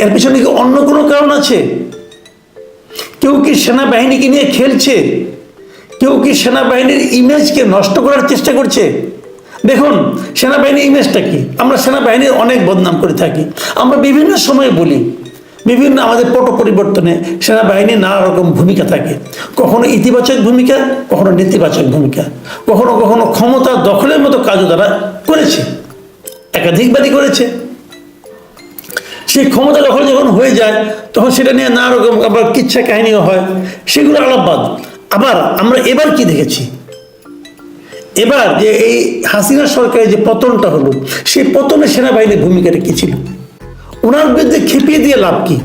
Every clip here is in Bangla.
এর পিছনে কি অন্য কোনো কারণ আছে? কেউ কি সেনাবাহিনীকে নিয়ে খেলছে? কেউ কি সেনাবাহিনীর ইমেজকে নষ্ট করার চেষ্টা করছে? দেখুন, সেনাবাহিনীর ইমেজটা কি? আমরা সেনাবাহিনীর অনেক বদনাম করে থাকি। আমরা বিভিন্ন সময় বলি, বিভিন্ন আমাদের পট পরিবর্তনে সেনাবাহিনীর নানা রকম ভূমিকা থাকে। কখনো ইতিবাচক ভূমিকা, কখনো নেতিবাচক ভূমিকা। কখনো কখনো ক্ষমতা দখলের মতো কাজও তারা করেছে। একাধিকবারই করেছে। সেই ক্ষমতা দখল যখন হয়ে যায়, তখন সেটা নিয়ে নানা রকম আবার কিচ্ছা কাহিনীও হয়। সেগুলো আলাপবাদ আবার আমরা এবার কি দেখেছি? এবার যে এই হাসিনা সরকারের যে পতনটা হলো, সেই পতনে সেনাবাহিনীর ভূমিকাটা কি ছিল? ওনার বিরুদ্ধে খেপিয়ে দিয়ে লাভ কি?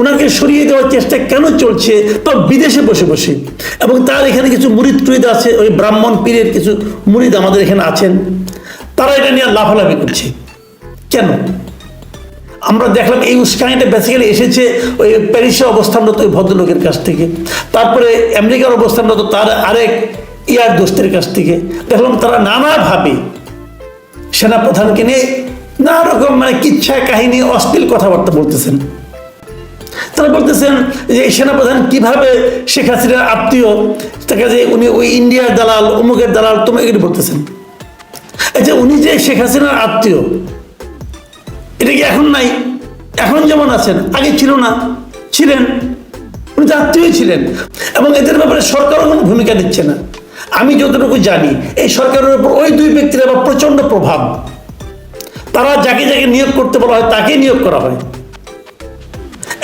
ওনাকে সরিয়ে দেওয়ার চেষ্টা কেন চলছে তা বিদেশে বসে বসে? এবং তার এখানে কিছু মুরিদ টুরিদ আছে, ওই ব্রাহ্মণ পীরের কিছু মুরিদ আমাদের এখানে আছেন। তারা এটা নিয়ে লাফালাফি করছে। কেন? আমরা দেখলাম এই উস্কানিটা বেসিক্যালি এসেছে ওই প্যারিসে অবস্থানরত ওই ভদ্রলোকের কাছ থেকে। তারপরে আমেরিকার অবস্থানরত তার আরেক ইয়ার দোস্তের কাছ থেকে। দেখলাম তারা নানাভাবে সেনাপ্রধানকে নিয়ে নানা রকম মানে কিচ্ছা কাহিনী, অশ্লীল কথাবার্তা বলতেছেন। তারা বলতেছেন যে সেনাপ্রধান কীভাবে শেখ হাসিনার আত্মীয় তাকে যে উনি ওই ইন্ডিয়ার দালাল, অমুকের দালাল তুমি এগুলি বলতেছেন? আচ্ছা উনি যে শেখ হাসিনার আত্মীয় এটা কি এখন নাই? এখন যেমন আছেন, আগে ছিল না, ছিলেন, উনি তো আত্মীয় ছিলেন। এবং এদের ব্যাপারে সরকারও কোনো ভূমিকা দিচ্ছে না। আমি যতটুকু জানি, এই সরকারের উপর ওই দুই ব্যক্তির আবার প্রচণ্ড প্রভাব। তারা যাকে যাকে নিয়োগ করতে বলা হয় তাকে নিয়োগ করা হয়।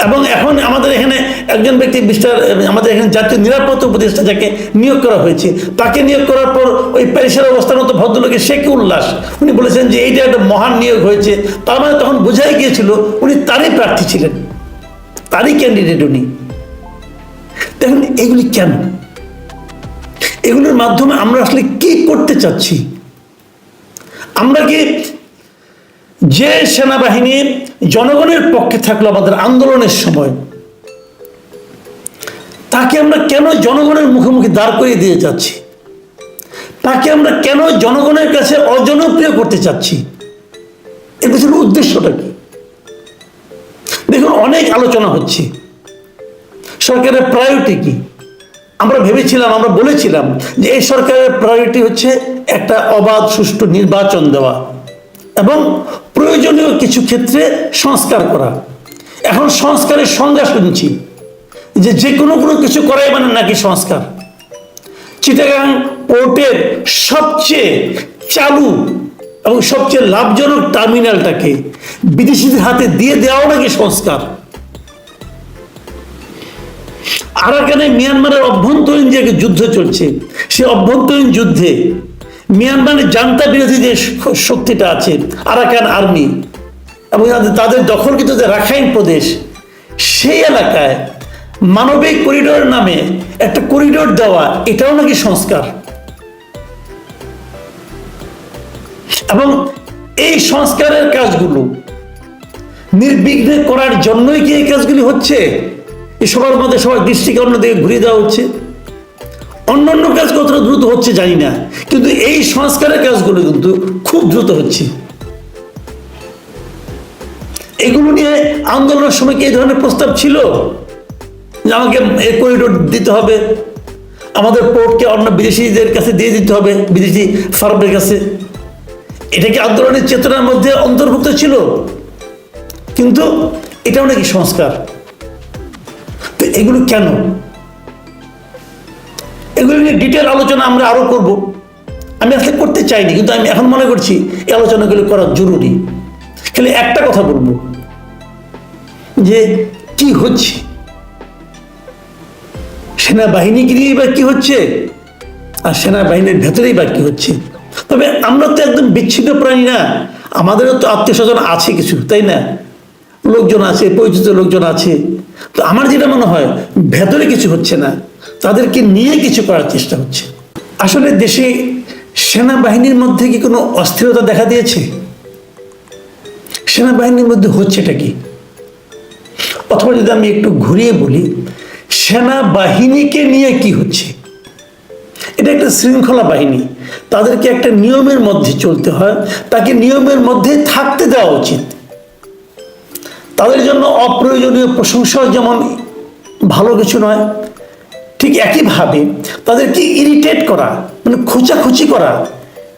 এবং এখন আমাদের এখানে একজন ব্যক্তি মিস্টার, আমাদের এখানে জাতীয় নিরাপত্তা উপদেষ্টা যাকে নিয়োগ করা হয়েছে, তাকে নিয়োগ করার পর ওই প্যারিসের অবস্থান মতো ভদ্রলোকের সে কি উল্লাস? উনি বলেছেন যে এইটা একটা মহান নিয়োগ হয়েছে। তার মানে তখন বোঝাই গিয়েছিল উনি তারই প্রার্থী ছিলেন। তারই ক্যান্ডিডেট উনি। দেখুন, এগুলি কেন? এগুলোর মাধ্যমে আমরা আসলে কি করতে চাচ্ছি? আমরা কি যে সেনাবাহিনী জনগণের পক্ষে থাকল আমাদের আন্দোলনের সময়, তাকে আমরা কেন জনগণের মুখোমুখি দাঁড় করিয়ে দিয়ে যাচ্ছি? তাকে আমরা কেন জনগণের কাছে অজনপ্রিয় করতে চাচ্ছি? এর পিছনে উদ্দেশ্যটা কি? দেখুন, অনেক আলোচনা হচ্ছে। সরকারের প্রায়োরিটি কি? আমরা ভেবেছিলাম, আমরা বলেছিলাম যে এই সরকারের প্রায়োরিটি হচ্ছে একটা অবাধ, সুষ্ঠু নির্বাচন দেওয়া। প্রয়োজনীয় কিছু ক্ষেত্রে সংস্কার করা। এখন সংস্কারের সংজ্ঞা শুনছি যে যে কোনো কোনো কিছু করাই মানে নাকি সংস্কার। চিটাগাং পোর্টের সবচেয়ে চালু এবং সবচেয়ে লাভজনক টার্মিনালটাকে বিদেশিদের হাতে দিয়ে দেওয়াও নাকি সংস্কার? আরাকানে মিয়ানমারের অভ্যন্তরীণ যে যুদ্ধ চলছে, সে অভ্যন্তরীণ যুদ্ধে মিয়ানমারের জান্তা বিরোধী যে শক্তিটা আছে, আরাকান আর্মি, এবং তাদের- দখলকৃত যে রাখাইন প্রদেশ, সেই এলাকায় মানবিক করিডোর নামে একটা করিডোর দেওয়া, এটাও নাকি সংস্কার? এবং এই সংস্কারের কাজগুলো নির্বিঘ্নে করার জন্যই কি এই কাজগুলি হচ্ছে? এই সবার মধ্যে সবার দৃষ্টিকে অন্যদিকে ঘুরিয়ে দেওয়া হচ্ছে অন্য অন্য কাজ কতটা দ্রুত হচ্ছে জানি না, কিন্তু এই সংস্কারের কাজগুলো কিন্তু খুব দ্রুত হচ্ছে। এগুলো নিয়ে আন্দোলনের সময় কি এই ধরনের প্রস্তাব ছিল? যে আমাকে এ করিডোর দিতে হবে, আমাদের পোর্টকে অন্য বিদেশিদের কাছে দিয়ে দিতে হবে, বিদেশি ফার্মের কাছে। এটা কি আন্দোলনের চেতনার মধ্যে অন্তর্ভুক্ত ছিল? কিন্তু এটাও নাকি সংস্কার। তো এগুলো কেন? ডিটেল আলোচনা আমরা আরও করব। আমি আসলে করতে চাইনি, কিন্তু আমি এখন মনে করছি এই আলোচনাগুলো করা জরুরি। খালি একটা কথা বলব, যে কি হচ্ছে? সেনাবাহিনীকে নিয়ে বা কি হচ্ছে? আর সেনাবাহিনীর ভেতরেই বা কি হচ্ছে? তবে আমরা তো একদম বিচ্ছিন্ন প্রাণী না, আমাদেরও তো আত্মীয় স্বজন আছে কিছু, তাই না? লোকজন আছে, পরিচিত লোকজন আছে। তো আমার যেটা মনে হয়, ভেতরে কিছু হচ্ছে না। তাদেরকে নিয়ে কিছু করার চেষ্টা হচ্ছে। আসলে দেশে সেনাবাহিনীর মধ্যে কি কোনো অস্থিরতা দেখা দিয়েছে? সেনাবাহিনীর মধ্যে হচ্ছেটা কি? অথবা যদি আমি একটু ঘুরিয়ে বলি, সেনাবাহিনীকে নিয়ে কি হচ্ছে? এটা একটা শৃঙ্খলা বাহিনী। তাদেরকে একটা নিয়মের মধ্যে চলতে হয়, তাকে নিয়মের মধ্যে থাকতে দেওয়া উচিত। তাদের জন্য অপ্রয়োজনীয় প্রশংসাও যেমন ভালো কিছু নয় ঠিক একইভাবে তাদেরকে ইরিটেট করা মানে খোঁচাখুচি করা,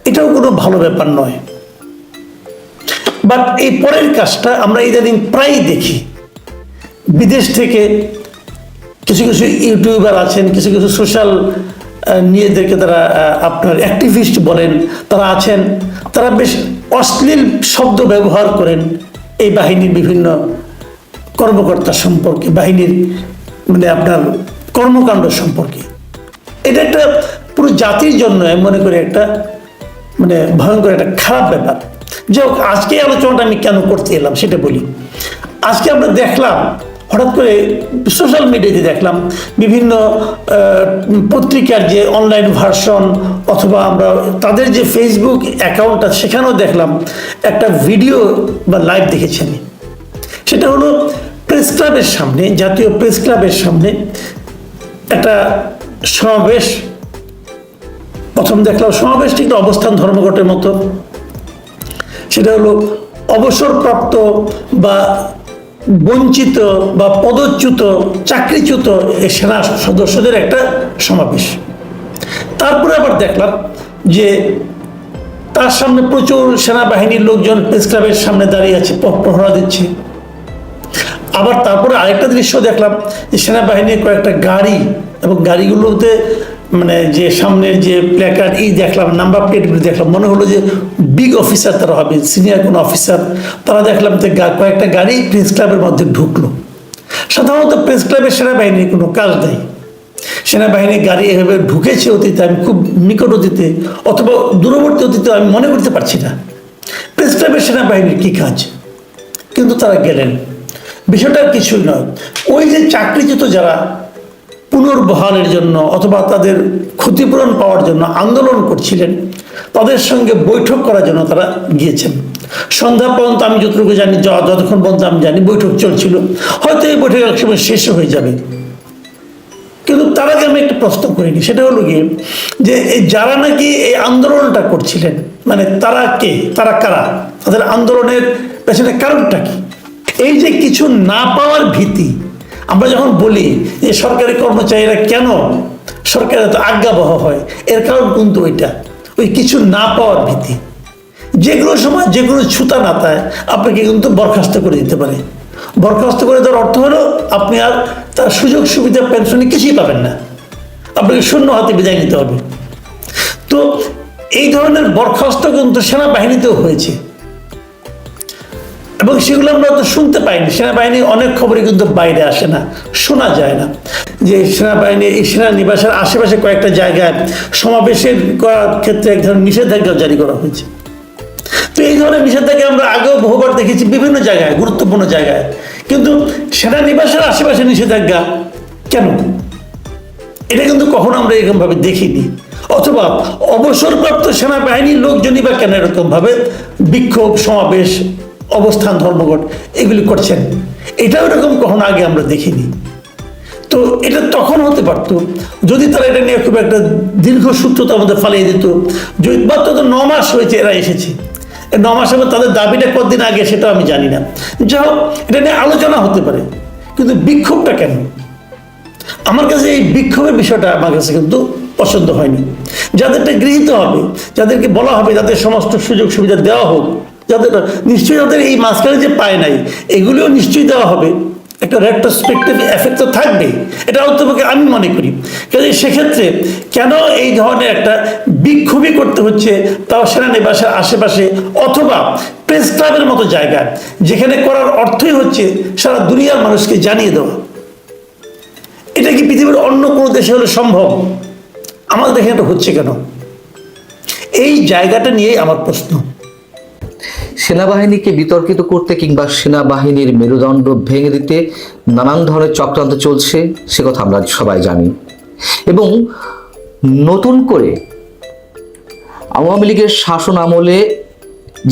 এটাও কোনো ভালো ব্যাপার নয়। বাট এই পরের কাজটা আমরা ইদানিং প্রায়ই দেখি। বিদেশ থেকে কিছু কিছু ইউটিউবার আছেন, কিছু কিছু সোশ্যাল নিজেদেরকে তারা আপনার অ্যাক্টিভিস্ট বলেন, তারা আছেন, তারা বেশ অশ্লীল শব্দ ব্যবহার করেন এই বাহিনীর বিভিন্ন কর্মকর্তা সম্পর্কে, বাহিনীর মানে আপনার কর্মকাণ্ড সম্পর্কে। এটা একটা পুরো জাতির জন্য আমি মনে করি একটা মানে ভয়ঙ্কর একটা খারাপ ব্যাপার। হোক, আজকে আলোচনাটা আমি কেন করতে এলাম সেটা বলি। আজকে আমরা দেখলাম, হঠাৎ করে সোশ্যাল মিডিয়াতে দেখলাম বিভিন্ন পত্রিকার যে অনলাইন ভার্সন অথবা আমরা তাদের যে ফেসবুক অ্যাকাউন্ট আছে সেখানেও দেখলাম একটা ভিডিও বা লাইভ দেখেছি আমি। সেটা হলো প্রেস ক্লাবের সামনে, জাতীয় প্রেস ক্লাবের সামনে একটা সমাবেশ, প্রথম দেখলাম সমাবেশটি একটা অবস্থান ধর্মঘটের মতো। সেটা হলো অবসরপ্রাপ্ত বা বঞ্চিত বা পদচ্যুত, চাকরিচ্যুত এই সেনা সদস্যদের একটা সমাবেশ। তারপরে আবার দেখলাম যে তার সামনে প্রচুর সেনাবাহিনীর লোকজন প্রেস ক্লাবের সামনে দাঁড়িয়ে আছে প্রহরা দিচ্ছে। আবার তারপরে আরেকটা দৃশ্য দেখলাম যে সেনাবাহিনীর কয়েকটা গাড়ি এবং গাড়িগুলোতে মানে যে সামনের যে প্ল্যাকার্ড এই দেখলাম নাম্বার প্লেটগুলো দেখলাম, মনে হলো যে বিগ অফিসার তারা হবে সিনিয়র কোনো অফিসার তারা দেখলাম যে কয়েকটা গাড়ি প্রেস ক্লাবের মধ্যে ঢুকলো। সাধারণত প্রেস ক্লাবের সেনাবাহিনীর কোনো কাজ নেই। সেনাবাহিনীর গাড়ি এভাবে ঢুকেছে অতীতে, আমি খুব নিকট অতীতে, অথবা দূরবর্তী অতীতে আমি মনে করতে পারছি না। প্রেস ক্লাবের সেনাবাহিনীর কী কাজ? কিন্তু তারা গেলেন। বিষয়টা কিছুই নয়। ওই যে চাকরিচ্যুত যারা পুনর্বহালের জন্য অথবা তাদের ক্ষতিপূরণ পাওয়ার জন্য আন্দোলন করছিলেন, তাদের সঙ্গে বৈঠক করার জন্য তারা গিয়েছেন। সন্ধ্যা পর্যন্ত আমি যতটুকু জানি যতক্ষণ পর্যন্ত আমি জানি, বৈঠক চলছিল। হয়তো এই বৈঠক এক সময় শেষও হয়ে যাবে। কিন্তু তার আগে আমি একটা প্রশ্ন করিনি। সেটা হলো গিয়ে যে এই যারা নাকি এই আন্দোলনটা করছিলেন মানে তারা কে? তারা কারা? তাদের আন্দোলনের পেছনে কারণটা কি? এই যে কিছু না পাওয়ার ভীতি, আমরা যখন বলি যে সরকারি কর্মচারীরা কেন সরকার এত আজ্ঞাবহ হয়, এর কারণ কিন্তু ওইটা, ওই কিছু না পাওয়ার ভীতি। যেগুলো সময় যেগুলো ছুতা নাতায় আপনাকে কিন্তু বরখাস্ত করে দিতে পারে। বরখাস্ত করে দেওয়ার অর্থ হলো আপনি আর তার সুযোগ সুবিধা পেনশনে কিছুই পাবেন না। আপনাকে শূন্য হাতে বিদায় নিতে হবে। তো এই ধরনের বরখাস্ত কিন্তু সেনাবাহিনীতেও হয়েছে। এবং সেগুলো আমরা তো শুনতে পাইনি। সেনাবাহিনী অনেক খবরই কিন্তু বাইরে আসে না, শোনা যায় না। যে সেনাবাহিনী এই সেনানিবাসের আশেপাশে কয়েকটা জায়গায় সমাবেশের করার ক্ষেত্রে এক ধরনের নিষেধাজ্ঞা জারি করা হয়েছে। তো এই ধরনের নিষেধাজ্ঞা আমরা আগেও বহুবার দেখেছি বিভিন্ন জায়গায়, গুরুত্বপূর্ণ জায়গায়। কিন্তু সেনানিবাসের আশেপাশে নিষেধাজ্ঞা কেন? এটা কিন্তু কখনো আমরা এরকমভাবে দেখিনি। অথবা অবসরপ্রাপ্ত সেনাবাহিনীর লোকজনই বা কেন এরকমভাবে বিক্ষোভ, সমাবেশ অবস্থান, ধর্মঘট, এগুলি করছেন। এটাও এরকম কখনো আগে আমরা দেখিনি। তো এটা তখন হতে পারতো। যদি তারা এটা নিয়ে খুব একটা দীর্ঘ সূত্রতার মধ্যে ফালিয়ে দিত, যদি বা তো ন মাস হয়েছে এরা এসেছে। ন মাস হবে তাদের দাবিটা কতদিন আগে সেটা আমি জানি না। যা হোক, এটা নিয়ে আলোচনা হতে পারে। কিন্তু বিক্ষোভটা কেন? আমার কাছে এই বিক্ষোভের বিষয়টা আমার কাছে কিন্তু পছন্দ হয়নি। যাদেরটা গৃহীত হবে, যাদেরকে বলা হবে, যাদের সমস্ত সুযোগ সুবিধা দেওয়া হোক যাদের নিশ্চয়ই যাদের এই মাঝখানে যে পায় নাই, এগুলিও নিশ্চয়ই দেওয়া হবে। একটা রেট্রোস্পেক্টিভ এফেক্ট তো থাকবে এটা অন্তপক্ষে আমি মনে করি। কাজে সেক্ষেত্রে কেন এই ধরনের একটা বিক্ষোভই করতে হচ্ছে তাও সেনানিবাসের আশেপাশে অথবা প্রেস ক্লাবের মতো জায়গায়, যেখানে করার অর্থই হচ্ছে সারা দুনিয়ার মানুষকে জানিয়ে দেওয়া। এটা কি পৃথিবীর অন্য কোনো দেশে হলে সম্ভব? আমাদের দেখে এটা হচ্ছে কেন? এই জায়গাটা নিয়েই আমার প্রশ্ন। সেনাবাহিনীকে বিতর্কিত করতে কিংবা সেনাবাহিনীর মেরুদণ্ড ভেঙে দিতে নানান ধরনের চক্রান্ত চলছে, সে কথা আমরা সবাই জানি। এবং নতুন করে আওয়ামী লীগের শাসন আমলে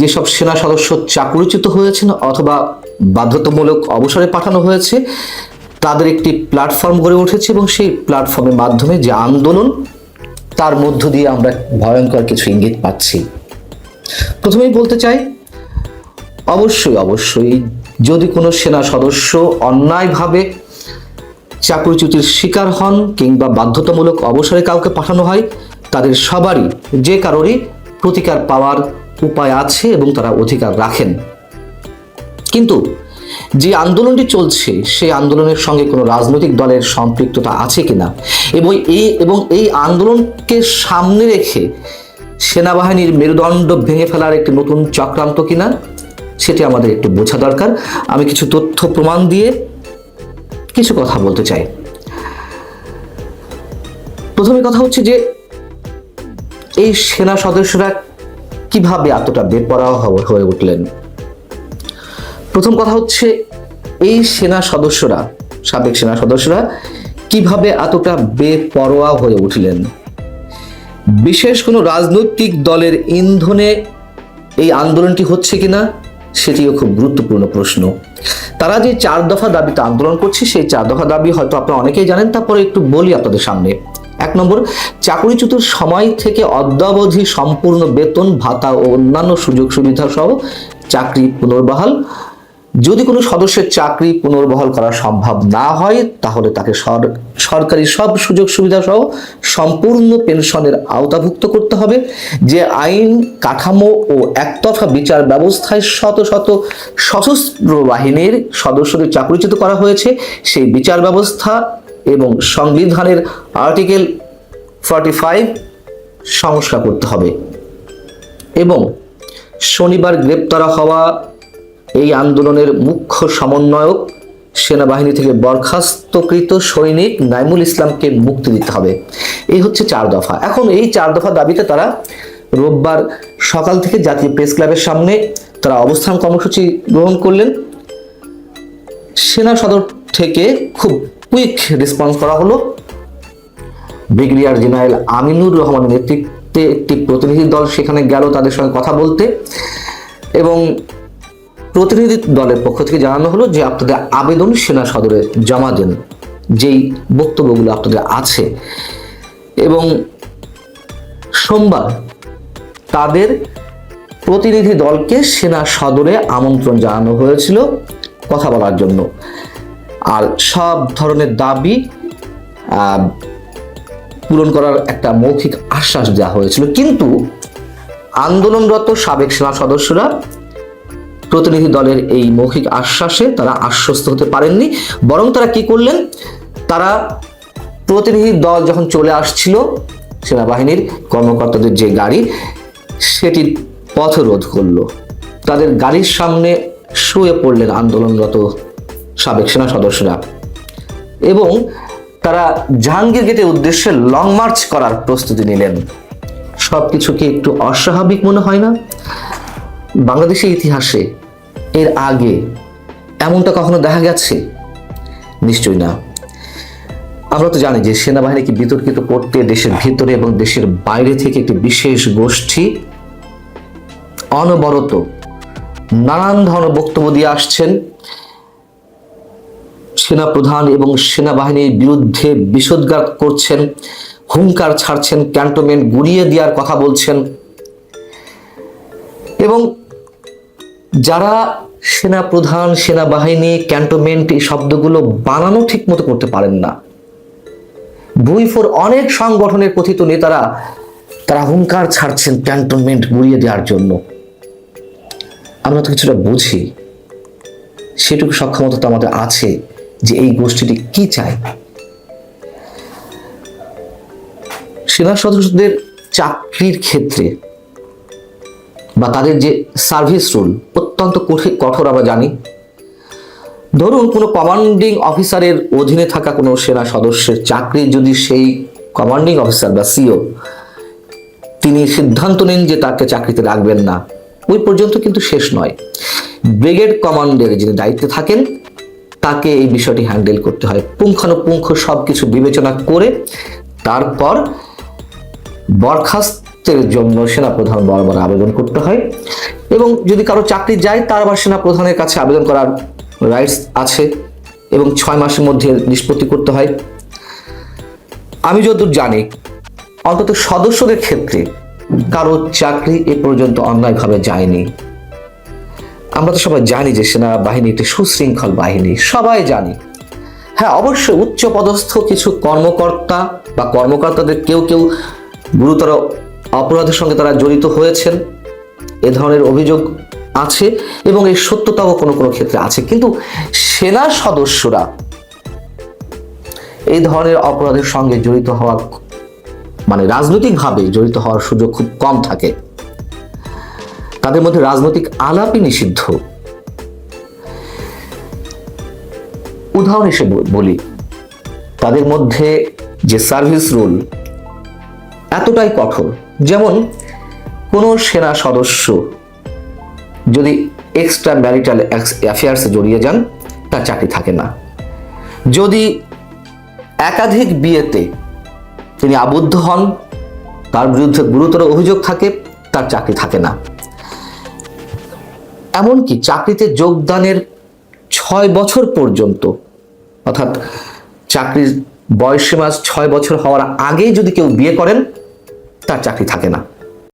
যেসব সেনা সদস্য চাকরিচ্যুত হয়েছেন অথবা বাধ্যতামূলক অবসরে পাঠানো হয়েছে, তাদের একটি প্ল্যাটফর্ম গড়ে উঠেছে এবং সেই প্ল্যাটফর্মের মাধ্যমে যে আন্দোলন, তার মধ্য দিয়ে আমরা ভয়ঙ্কর কিছু ইঙ্গিত পাচ্ছি। প্রথমেই বলতে চাই, অবশ্যই অবশ্যই যদি কোনো সেনা সদস্য অন্যায়ভাবে চাকরিচ্যুতির শিকার হন কিংবা বাধ্যতামূলক অবসরে কাউকে পাঠানো হয়, তাদের সবারই, যে কারোরই প্রতিকার পাওয়ার উপায় আছে এবং তারা অধিকার রাখেন। কিন্তু যে আন্দোলনটি চলছে, সেই আন্দোলনের সঙ্গে কোনো রাজনৈতিক দলের সম্পৃক্ততা আছে কিনা? এবং এই এবং এই আন্দোলনকে সামনে রেখে সেনাবাহিনীর মেরুদণ্ড ভেঙে ফেলার একটি নতুন চক্রান্ত কিনা, সেটি আমাদের একটু বোঝা দরকার। আমি কিছু তথ্য প্রমাণ দিয়ে কিছু কথা বলতে চাই। প্রথমে কথা হচ্ছে যে, এই সেনা সদস্যরা কীভাবে এতটা বেপরোয়া হয়ে- হয়ে উঠলেন? প্রথম কথা হচ্ছে, এই সেনা সদস্যরা, সাবেক সেনা সদস্যরা কীভাবে এতটা বেপরোয়া হয়ে উঠলেন? বিশেষ কোনো রাজনৈতিক দলের ইন্ধনে এই আন্দোলনটি হচ্ছে কিনা সেটিও খুব গুরুত্বপূর্ণ প্রশ্ন। তারা যে চার দফা দাবিতে আন্দোলন করছে, সেই চার দফা দাবি হয়তো আপনারা অনেকেই জানেন, তারপরে একটু বলি আপনাদের সামনে। এক নম্বর, চাকরিচ্যুতির সময় থেকে অদ্যাবধি সম্পূর্ণ বেতন, ভাতা ও অন্যান্য সুযোগ সুবিধা সহ চাকরি পুনর্বহাল। যদি কোনো সদস্যের চাকরি পুনর্বহাল করা সম্ভব না হয়, তাহলে তাকে সর- সরকারি সব সুযোগ সুবিধা সহ সম্পূর্ণ পেনশনের আওতাভুক্ত করতে হবে। যে আইন, কাঠামো ও একতরফা বিচার ব্যবস্থায় শত শত সশস্ত্র বাহিনীর সদস্যদের চাকরিচ্যুত করা হয়েছে, সেই বিচার ব্যবস্থা এবং সংবিধানের আর্টিকেল ফর্টি ফাইভ সংস্কার করতে হবে। এবং শনিবার গ্রেপ্তার হওয়া এই আন্দোলনের মুখ্য সমন্বয়ক সেনাবাহিনী থেকে বরখাস্তকৃত সৈনিক নাইমুল ইসলামকে মুক্তি দিতে হবে। এই হচ্ছে চার দফা। এখন এই চার দফা দাবিতে তারা রোববার সকাল থেকে জাতীয় প্রেস ক্লাবের সামনে তারা অবস্থান কর্মসূচি গ্রহণ করলেন। সেনা সদর থেকে খুব কুইক রেসপন্স করা হলো। ব্রিগেডিয়ার জেনারেল আমিনুর রহমানের নেতৃত্বে একটি প্রতিনিধি দল সেখানে গেল তাদের সঙ্গে কথা বলতে এবং প্রতিনিধি দলের পক্ষ থেকে জানানো হলো যে আপনাদের আবেদন সেনা সদরে জমা দেন। যেই বক্তব্যগুলো আপনাদের আছে। এবং সোমবার তাদের প্রতিনিধি দলকে সেনা সদরে আমন্ত্রণ জানানো হয়েছিল কথা বলার জন্য। আর সব ধরনের দাবি পূরণ করার একটা মৌখিক আশ্বাস দেওয়া হয়েছিল। কিন্তু আন্দোলনরত সাবেক সেনা সদস্যরা প্রতিনিধি দলের এই মৌখিক আশ্বাসে তারা আশ্বস্ত হতে পারেননি। বরং তারা কি করলেন? তারা প্রতিনিধি দল যখন চলে আসছিল, সেনাবাহিনীর কর্মকর্তাদের যে গাড়ি সেটি পথরোধ করল। তাদের গাড়ির সামনে শুয়ে পড়লেন আন্দোলনরত সাবেক সেনা সদস্যরা। এবং তারা জাহাঙ্গীর গেটের উদ্দেশ্যে লং মার্চ করার প্রস্তুতি নিলেন। সবকিছু কি একটু অস্বাভাবিক মনে হয় না? বাংলাদেশের ইতিহাসে এর আগে এমনটা কখনো দেখা গেছে? নিশ্চয়ই না। আমরা তো জানি যে সেনাবাহিনীকে বিতর্কিত করতে দেশের ভিতরে এবং দেশের বাইরে থেকে একটি বিশেষ গোষ্ঠী অনবরত নানান ধরনের বক্তব্য দিয়ে আসছেন। সেনাপ্রধান এবং সেনাবাহিনীর বিরুদ্ধে বিষোদ্গার করছেন, হুঙ্কার ছাড়ছেন, ক্যান্টনমেন্ট গুড়িয়ে দেওয়ার কথা বলছেন। এবং যারা সেনাপ্রধান, সেনাবাহিনী, ক্যান্টনমেন্ট এই শব্দগুলো বানানো ঠিক মতো করতে পারেন না। ভুইফোর অনেক সংগঠনের কথিত নেতারা তারা হুঙ্কার ছাড়ছেন ক্যান্টনমেন্ট গুড়িয়ে দেওয়ার জন্য। আমরা তো কিছুটা বুঝি। সেটুকু সক্ষমতা তো আমাদের আছে যে এই গোষ্ঠীটি কি চায়। সেনা সদস্যদের চাকরির ক্ষেত্রে বা তাদের যে সার্ভিস রুল অত্যন্ত কঠি- কঠোর আমরা জানি। ধরুন কোনো কমান্ডিং অফিসারের অধীনে থাকা কোনো সেনা সদস্যের চাকরি যদি সেই কমান্ডিং অফিসার বা সিও তিনি সিদ্ধান্ত নেন যে তাকে চাকরিতে রাখবেন না, ওই পর্যন্ত কিন্তু শেষ নয়। ব্রিগেড কমান্ডের যিনি দায়িত্বে থাকেন, তাকে এই বিষয়টি হ্যান্ডেল করতে হয়। পুঙ্খানুপুঙ্খ সব কিছু বিবেচনা করে তারপর বরখাস্তের জন্য সেনাপ্রধান বরাবর আবেদন করতে হয়। এবং যদি কারও চাকরি যায়, তার আবার সেনাপ্রধানের কাছে আবেদন করার রাইটস আছে এবং ছয় মাসের মধ্যে নিষ্পত্তি করতে হয়। আমি যতদূর জানি, অন্তত সদস্যদের ক্ষেত্রে কারও চাকরি এ পর্যন্ত অন্যায়ভাবে যায়নি। আমরা তো সবাই জানি যে সেনাবাহিনী একটি সুশৃঙ্খল বাহিনী, সবাই জানি। হ্যাঁ অবশ্যই উচ্চ পদস্থ কিছু কর্মকর্তা বা কর্মকর্তাদের কেউ কেউ গুরুতর অপরাধের সঙ্গে তারা জড়িত হয়েছেন। এ ধরনের অভিযোগ আছে এবং এই সত্যতাও কোনো কোনো ক্ষেত্রে আছে। কিন্তু সেনা সদস্যরা এই ধরনের অপরাধের সঙ্গে জড়িত হওয়া মানে রাজনৈতিকভাবে জড়িত হওয়ার সুযোগ খুব কম থাকে। তাদের মধ্যে রাজনৈতিক আলাপই নিষিদ্ধ। উদাহরণ হিসেবে বলি, তাদের মধ্যে যে সার্ভিস রুল, এতটাই কঠোর যেমন কোনো সেনা সদস্য যদি এক্সট্রা ম্যারিটাল অ্যাফেয়ার্সে জড়িয়ে যান, তার চাকরি থাকে না। যদি একাধিক বিয়েতে তিনি আবদ্ধ হন, তার বিরুদ্ধে গুরুতর অভিযোগ থাকে, তার চাকরি থাকে না। এমনকি চাকরিতে যোগদানের ছয় বছর পর্যন্ত, অর্থাৎ চাকরির বয়সীমা ছয় বছর হওয়ার আগেই যদি কেউ বিয়ে করেন তার চাকরি থাকে না।